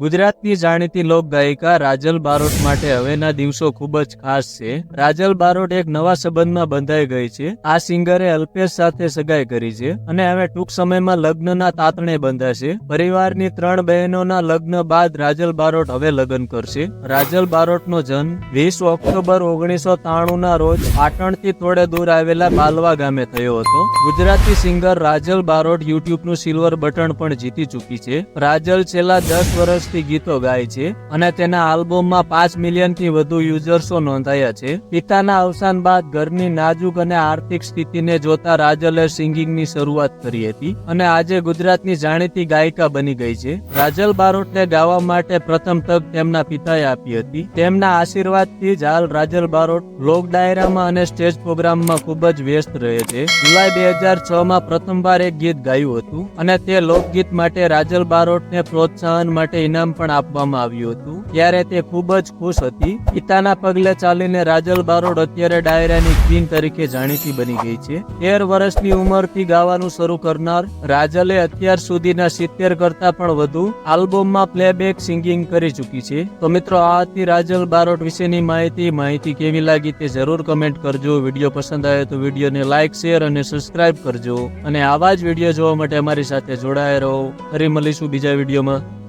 ગુજરાતની જાણીતી લોક ગાયિકા રાજલ બારોટ માટે હવેના દિવસો ખૂબ જ ખાસ છે. રાજલ બારોટ એક નવા સંબંધમાં બંધાઈ ગઈ છે. આ સિંગરે અલ્પેશ સાથે સગાઈ કરી છે અને હવે ટૂંક સમયમાં લગ્નના તાતણે બંધાશે. પરિવારની ત્રણ બહેનોના લગ્ન બાદ રાજલ બારોટ હવે લગ્ન કરશે. રાજલ બારોટનો જન્મ વીસ ઓક્ટોબર ઓગણીસો ત્રાણું ના રોજ પાટણથી થોડે દૂર આવેલા બાલવા ગામે થયો હતો. ગુજરાતી સિંગર રાજલ બારોટ યુટ્યુબનું સિલ્વર બટન પણ જીતી ચૂકી છે. રાજલ છેલ્લા દસ વર્ષથી ગીતો ગાય છે અને તેના આલ્બમમાં પાંચ મિલિયનથી વધુ યુઝર્સો નોંધાયા છે. પિતાના અવસાન બાદ ઘરની નાજુક અને આર્થિક સ્થિતિને જોતા રાજલે સિંગિંગની શરૂઆત કરી હતી અને આજે ગુજરાતની જાણીતી ગાયિકા બની ગઈ છે. રાજલ બારોટને ગાવા માટે પ્રથમ તક તેમના પિતાએ આપી હતી. તેમના આશીર્વાદથી જ હાલ રાજલ બારોટ લોક ડાયરામાં અને સ્ટેજ પ્રોગ્રામમાં ખૂબ જ વ્યસ્ત રહે છે. જુલાઈ બે હજાર છ માં પ્રથમવાર એક ગીત ગાયું હતું અને તે લોકગીત માટે રાજલ બારોટને પ્રોત્સાહન માટે ઇનામ પણ આપવામાં આવ્યું હતું. ત્યારે તે ખૂબ જ ખુશ હતી. પિતાના પગલે ચાલીને રાજલ બારોડ અત્યારે ડાયરાની ક્વીન તરીકે જાણીતી બની ગઈ છે. તેર વર્ષની ઉંમરથી ગાવાનું શરૂ કરનાર રાજલે અત્યાર સુધીના સિત્તેર કરતા પણ વધુ આલ્બમમાં પ્લેબેક સિંગિંગ કરી ચૂકી છે. તો મિત્રો, આ હતી રાજલ બારોટ વિશેની માહિતી. માહિતી કેવી લાગી તે જરૂર કમેન્ટ કરજો. વીડિયો પસંદ આવે તો વિડીયોને લાઇક શેર અને સબસ્ક્રાઇબ કરજો. અને આવા જ વીડિયો જોવા માટે અમારી સાથે જોડાયા રહો. ફરી મળીશું બીજા વિડીયોમાં.